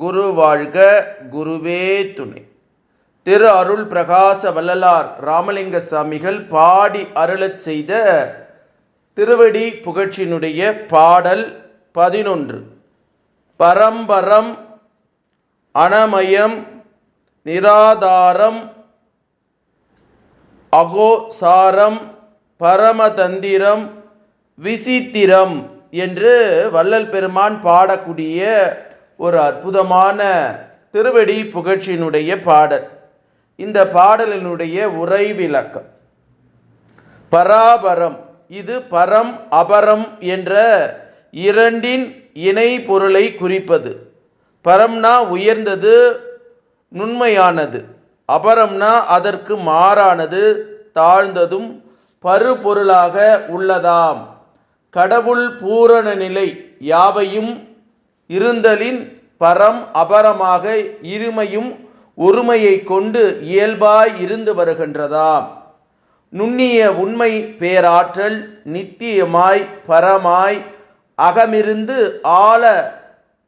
குரு வாழ்க குருவே துணை. திரு அருள் பிரகாச வள்ளலார் ராமலிங்க சாமிகள் பாடி அருளச் செய்த திருவடி புகழ்ச்சியினுடைய பாடல் பதினொன்று. பரம்பரம் அனமயம் நிராதாரம் அகோசாரம் பரமதந்திரம் விசித்திரம் என்று வள்ளல் பெருமான் பாடக்கூடிய ஒரு அற்புதமான திருவடி புகழ்ச்சியினுடைய பாடல். இந்த பாடலினுடைய உரை விளக்கம் பராபரம் இது பரம் அபரம் என்ற இரண்டின் இணை பொருளை குறிப்பது. பரம்னா உயர்ந்தது நுண்மையானது. அபரம்னா அதற்கு மாறானது தாழ்ந்ததும் பருபொருளாக உள்ளதாம். கடவுள் பூரண நிலை யாவையும் இருந்தலின் பரம் அபரமாக இருமையும் ஒருமையை கொண்டு இயல்பாய் இருந்து வருகின்றதாம். நுண்ணிய உண்மை பேராற்றல் நித்தியமாய் பரமாய் அகமிருந்து ஆழ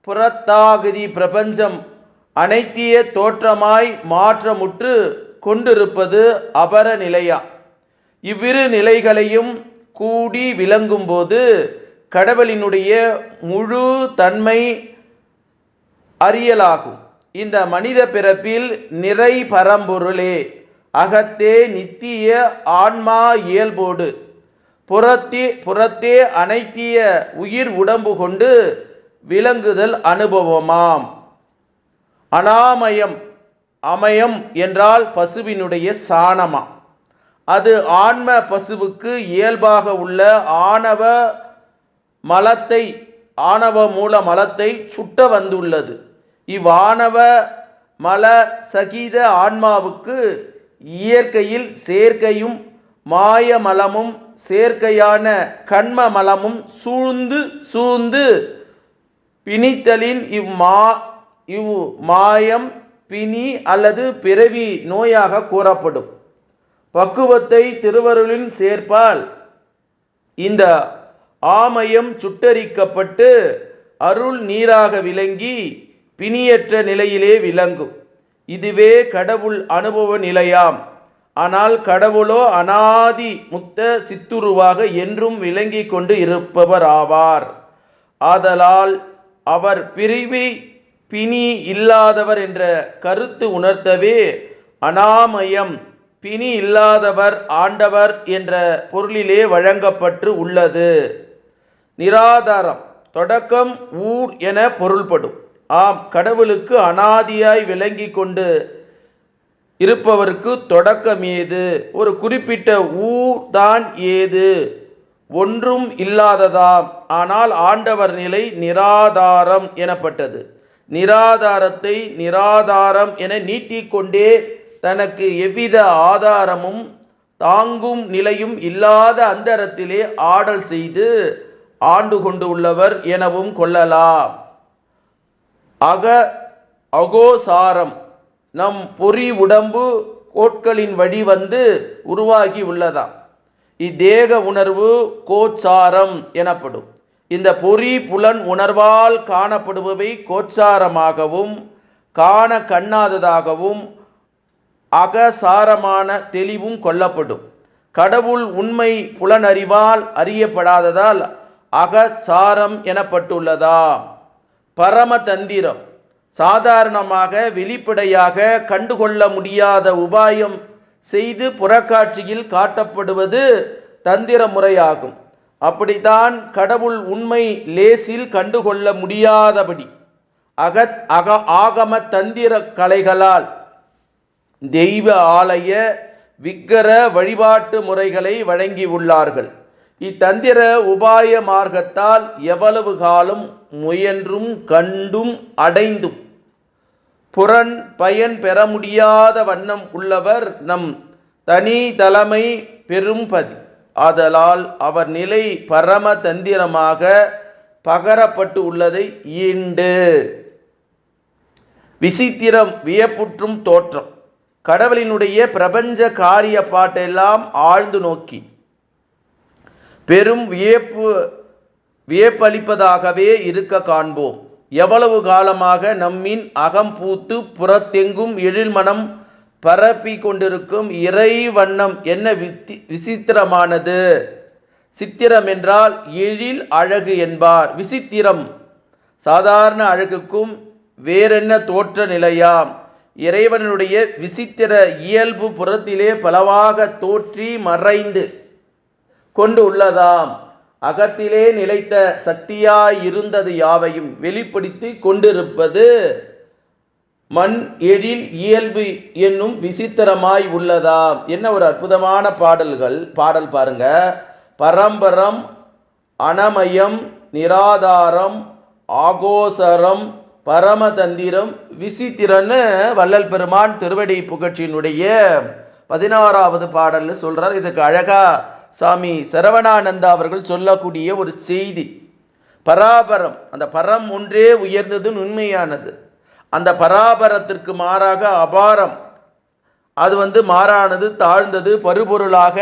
புறத்தாகதி பிரபஞ்சம் அனைத்திய தோற்றமாய் மாற்றமுற்று கொண்டிருப்பது அபர நிலையா இவ்விரு நிலைகளையும் கூடி விளங்கும்போது கடவுளினுடைய முழு தன்மை அறியலாகும். இந்த மனித பிறப்பில் நிறை பரம்பொருளே. அகத்தே நித்திய ஆன்மா இயல்போடு. புறத்தே புறத்தே அனைத்திய உயிர் உடம்பு கொண்டு விளங்குதல் அனுபவமாம். அனாமயம் அமயம் என்றால் பசுவினுடைய சாணமா. அது ஆன்ம பசுவுக்கு இயல்பாக உள்ள ஆணவ மலத்தை ஆணவ மூல மலத்தை சுட்ட வந்துள்ளது. இவ்வாணவ மல சகித ஆன்மாவுக்கு இயற்கையில் சேர்க்கையும் மாயமலமும் சேர்க்கையான கண்ம மலமும் சூழ்ந்து சூழ்ந்து பிணித்தலின் இவ்மா இவ் மாயம் பிணி அல்லது பிறவி நோயாக கூறப்படும். பக்குவத்தை திருவருளின் சேர்ப்பால் இந்த ஆமயம் சுட்டரிக்கப்பட்டு அருள் நீராக விளங்கி பிணியற்ற நிலையிலே விளங்கும். இதுவே கடவுள் அனுபவ நிலையாம். ஆனால் கடவுளோ அனாதி முத்த சித்துருவாக என்றும் விளங்கி கொண்டு இருப்பவர் ஆவார். ஆதலால் அவர் பிரிவி பிணி இல்லாதவர் என்ற கருத்து உணர்த்தவே அனாமயம் பிணி இல்லாதவர் ஆண்டவர் என்ற பொருளிலே வழங்கப்பட்டு உள்ளது. நிராதாரம் தொடக்கம் ஊர் என பொருள்படும். ஆம் கடவுளுக்கு அனாதியாய் விளங்கி கொண்டு இருப்பவருக்கு தொடக்கம் ஏது? ஒரு குறிப்பிட்ட ஊர் தான் ஏது? ஒன்றும் இல்லாததாம். ஆனால் ஆண்டவர் நிலை நிராதாரம் எனப்பட்டது. நிராதாரத்தை நிராதாரம் என நீட்டிக்கொண்டே தனக்கு எவ்வித ஆதாரமும் தாங்கும் நிலையும் இல்லாத அந்தரத்திலே ஆடல் செய்து ஆண்டு கொண்டு உள்ளவர் எனவும் கொள்ளலாம். அக அகோசாரம் நம் பொறி உடம்பு கோட்களின் வழி வந்து உருவாகி உள்ளதாம். இத்தேக உணர்வு கோச்சாரம் எனப்படும். இந்த பொறி புலன் உணர்வால் காணப்படுபவை கோச்சாரமாகவும் காண கண்ணாததாகவும் அகசாரமான தெளிவும் கொள்ளப்படும். கடவுள் உண்மை புலனறிவால் அறியப்படாததால் அகசாரம் எனப்பட்டுள்ளதா? பரமதந்திரம். சாதாரணமாக வெளிப்படையாக கண்டுகொள்ள முடியாத உபாயம் செய்து புறக்காட்சியில் காட்டப்படுவது தந்திர முறையாகும் அப்படித்தான் கடவுள் உண்மை லேசில் கண்டுகொள்ள முடியாதபடி அகத் அக ஆகம தந்திர கலைகளால் தெய்வ ஆலய விக்கிர வழிபாட்டு முறைகளை வழங்கியுள்ளார்கள். இத்தந்திர உபாய மார்க்கத்தால் எவ்வளவு காலம் முயன்றும் கண்டும் அடைந்தும். புறன் பயன் பெற முடியாத வண்ணம் உள்ளவர் நம் தனி தலைமை பெரும்பதி. ஆதலால் அவர் நிலை பரம தந்திரமாக பகரப்பட்டு உள்ளதை ஈண்டு. விசித்திரம் வியப்புற்றும் தோற்றம். கடவுளினுடைய பிரபஞ்ச காரிய பாட்டெல்லாம் ஆழ்ந்து நோக்கி. பெரும் வியப்பு வியப்பளிப்பதாகவே இருக்க காண்போம். எவ்வளவு காலமாக நம்மின் அகம் பூத்து புறத்தெங்கும் எழில்மனம் பரப்பி கொண்டிருக்கும் இறை வண்ணம் என்ன வித்தி விசித்திரமானது? சித்திரம் என்றால் எழில் அழகு என்பார். விசித்திரம். சாதாரண அழகுக்கும் வேறென்ன தோற்ற நிலையாம்? இறைவனுடைய விசித்திர இயல்பு புறத்திலே பலவாக தோற்றி மறைந்து கொண்டு உள்ளதாம். அகத்திலே நிலைத்த சக்தியாய் இருந்தது யாவையும் வெளிப்படுத்தி கொண்டிருப்பது மண் எழில் இயல்பு என்னும் விசித்திரமாய் உள்ளதாம். என்ன ஒரு அற்புதமான பாடல்கள். பாடல் பாருங்க. பரம்பரம் அனமயம் நிராதாரம் ஆகோசரம் பரமதந்திரம் விசித்திரன்னு வள்ளல் பெருமான் திருவடி புகழ்ச்சியினுடைய பதினாறாவது பாடல்னு சொல்றார். இதுக்கு அழகா சாமி சரவணானந்தா அவர்கள் சொல்லக்கூடிய ஒரு செய்தி. பராபரம் அந்த பரம் ஒன்றே உயர்ந்தது உண்மையானது. அந்த பராபரத்திற்கு மாறாக அபாரம். அது வந்து மாறானது தாழ்ந்தது பருபொருளாக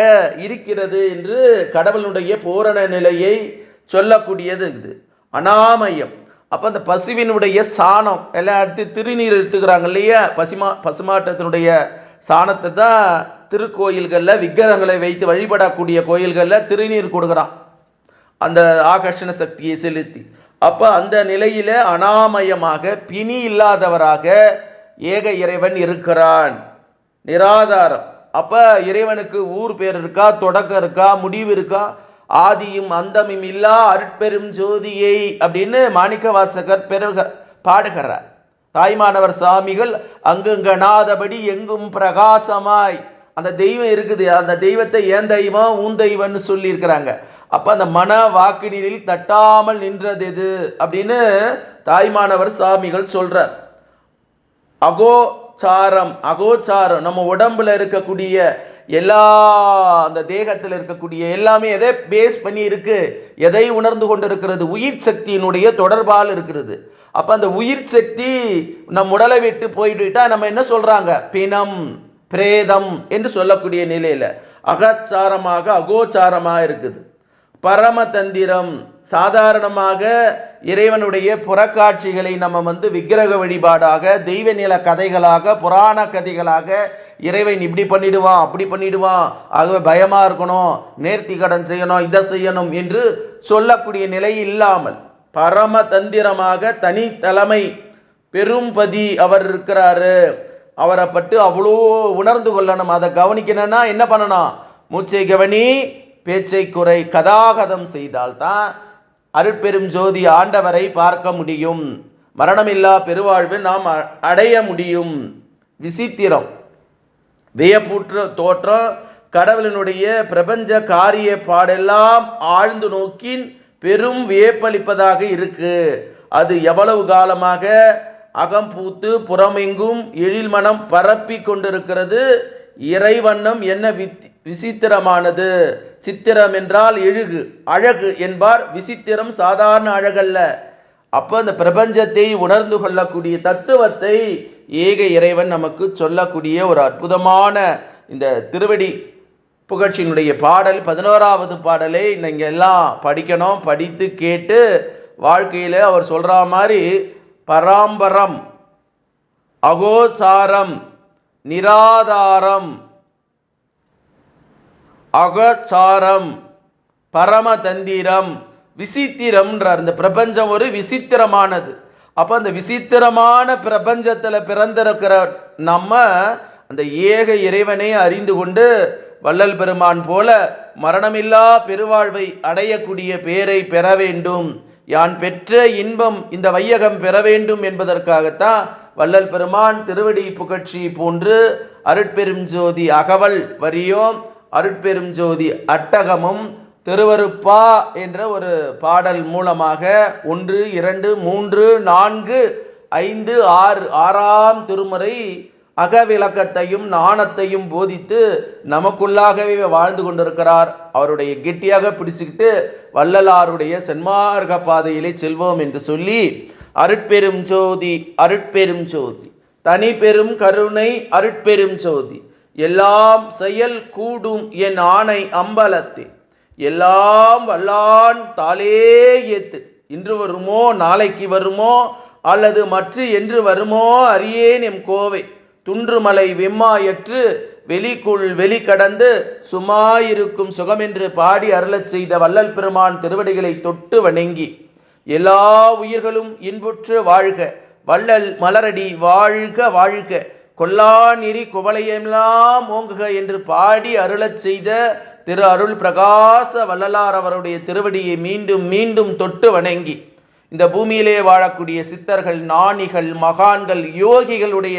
இருக்கிறது என்று கடவுளுடைய பூரண நிலையை சொல்லக்கூடியது இது. அனாமயம். அப்போ அந்த பசுவினுடைய சாணம் எல்லாம் எடுத்து திருநீர் எடுத்துக்கிறாங்க இல்லையா? பசுமா பசுமாட்டத்தினுடைய சாணத்தை தான் திருக்கோயில்களில் விக்கிரகங்களை வைத்து வழிபடக்கூடிய கோயில்களில் திருநீர் கொடுக்குறான். அந்த ஆகர்ஷண சக்தியை செலுத்தி. அப்போ அந்த நிலையில் அனாமயமாக பிணி இல்லாதவராக ஏக இறைவன் இருக்கிறான். நிராதாரம். அப்போ இறைவனுக்கு ஊர் பேர் இருக்கா தொடக்கம் இருக்கா முடிவு இருக்கா? ஆதியும் அந்தமும் இல்லா அருட்பெரும் ஜோதியை அப்படின்னு மாணிக்க வாசகர் பெருக பாடுகிறார். தாய்மானவர் சாமிகள் அங்குங்கனாதபடி எங்கும் பிரகாசமாய் அந்த தெய்வம் இருக்குது. அந்த தெய்வத்தை ஏன் தெய்வம்? உன் தெய்வம்னு சொல்லியிருக்கிறாங்க. அப்போ அந்த மன வாக்கினில் தட்டாமல் நின்றது எது? அப்படின்னு தாய்மானவர் சாமிகள் சொல்கிறார் அகோச்சாரம் அகோச்சாரம். நம்ம உடம்புல இருக்கக்கூடிய எல்லா அந்த தேகத்தில் இருக்கக்கூடிய எல்லாமே எதை பேஸ் பண்ணி இருக்கு? எதை உணர்ந்து கொண்டு இருக்கிறது உயிர் சக்தியினுடைய தொடர்பால் இருக்கிறது. அப்போ அந்த உயிர் சக்தி நம் உடலை விட்டு போயிட்டுட்டா நம்ம என்ன சொல்கிறாங்க பிணம். பிரேதம் என்று சொல்லக்கூடிய நிலையில் அகச்சாரமாக அகோச்சாரமாக இருக்குது பரமதந்திரம் சாதாரணமாக இறைவனுடைய புறக்காட்சிகளை நம்ம வந்து விக்கிரக வழிபாடாக தெய்வ நில கதைகளாக புராண கதைகளாக இறைவன் இப்படி பண்ணிடுவான் அப்படி பண்ணிடுவான் ஆகவே பயமாக இருக்கணும் நேர்த்தி கடன் செய்யணும் இதை செய்யணும் என்று சொல்லக்கூடிய நிலை இல்லாமல் பரம தந்திரமாக பெரும்பதி அவர் இருக்கிறாரு. அவரை பட்டு அவ்வளோ உணர்ந்து கொள்ளணும். அதை கவனிக்கணும்னா என்ன பண்ணணும்? மூச்சை கவனி பேச்சை குறை கதாகதம் செய்தால்தான் அருட்பெரும் ஜோதி ஆண்டவரை பார்க்க முடியும். மரணமில்லா பெருவாழ்வு நாம் அ- அடைய முடியும். விசித்திரம். வியப்புற்ற தோற்றம் கடவுளினுடைய பிரபஞ்ச காரிய பாடெல்லாம் ஆழ்ந்து நோக்கின் பெரும் வியப்பளிப்பதாக இருக்கு. அது எவ்வளவு காலமாக அகம் பூத்து புறமெங்கும் எழில் மனம் பரப்பி கொண்டிருக்கிறது. இறைவண்ணம் என்ன வித் விசித்திரமானது? சித்திரம் என்றால் எழுகு அழகு என்பார். விசித்திரம் சாதாரண அழகல்ல. அப்போ அந்த பிரபஞ்சத்தை உணர்ந்து கொள்ளக்கூடிய தத்துவத்தை ஏக இறைவன் நமக்கு சொல்லக்கூடிய ஒரு அற்புதமான இந்த திருவடி புகழ்ச்சியினுடைய பாடல் பதினோராவது பாடலை நீங்கள் எல்லாம் படிக்கணும் படித்து கேட்டு வாழ்க்கையில் அவர் சொல்கிற மாதிரி பராம்பரம் அகோசாரம் நிராதாரம் அகச்சாரம் பரமதந்திரம் விசித்திரம்ன்றார். இந்த பிரபஞ்சம் ஒரு விசித்திரமானது. அப்போ அந்த விசித்திரமான பிரபஞ்சத்தில் பிறந்திருக்கிற நம்ம அந்த ஏக இறைவனை அறிந்து கொண்டு வள்ளல் பெருமான் போல மரணமில்லா பெருவாழ்வை அடையக்கூடிய பேரை பெற வேண்டும். யான் பெற்ற இன்பம் இந்த வையகம் பெற வேண்டும் என்பதற்காகத்தான் வள்ளல் பெருமான் திருவடி புகழ்ச்சி போன்று அருட்பெரும் ஜோதி அகவல் வரியோம். அருட்பெரும் ஜோதி அட்டகமும் திருவருப்பா என்ற ஒரு பாடல் மூலமாக ஒன்று இரண்டு மூன்று நான்கு ஐந்து ஆறு ஆறாம் திருமுறை அகவிளக்கத்தையும் நாணத்தையும் போதித்து நமக்குள்ளாகவே வாழ்ந்து கொண்டிருக்கிறார். அவருடைய கெட்டியாக பிடிச்சுக்கிட்டு வள்ளலாருடைய சென்மார்க பாதையிலே செல்வோம் என்று சொல்லி அருட்பெரும் ஜோதி அருட்பெரும் ஜோதி தனி பெரும் கருணை அருட்பெரும் ஜோதி எல்லாம் செயல் கூடும் என் ஆணை அம்பலத்தே எல்லாம் வல்லான் தாளே ஏத்து இன்று வருமோ நாளைக்கு வருமோ அல்லது மற்ற என்று வருமோ அறியேன் எம் கோவை. துன்றுமலை வெம்மாயற்று வெளிக்குள் வெளி கடந்து சுமாயிருக்கும் சுகமென்று பாடி அருளச் செய்த வள்ளல் பெருமான் திருவடிகளை தொட்டு வணங்கி எல்லா உயிர்களும் இன்புற்று வாழ்க. வள்ளல் மலரடி வாழ்க வாழ்க! கொல்லாநெறி குவளையெல்லாம் ஓங்குக என்று பாடி அருளச் செய்த திரு அருள் பிரகாச வள்ளலார் அவருடைய திருவடியை மீண்டும் மீண்டும் தொட்டு வணங்கி இந்த பூமியிலே வாழக்கூடிய சித்தர்கள் நாணிகள் மகான்கள் யோகிகளுடைய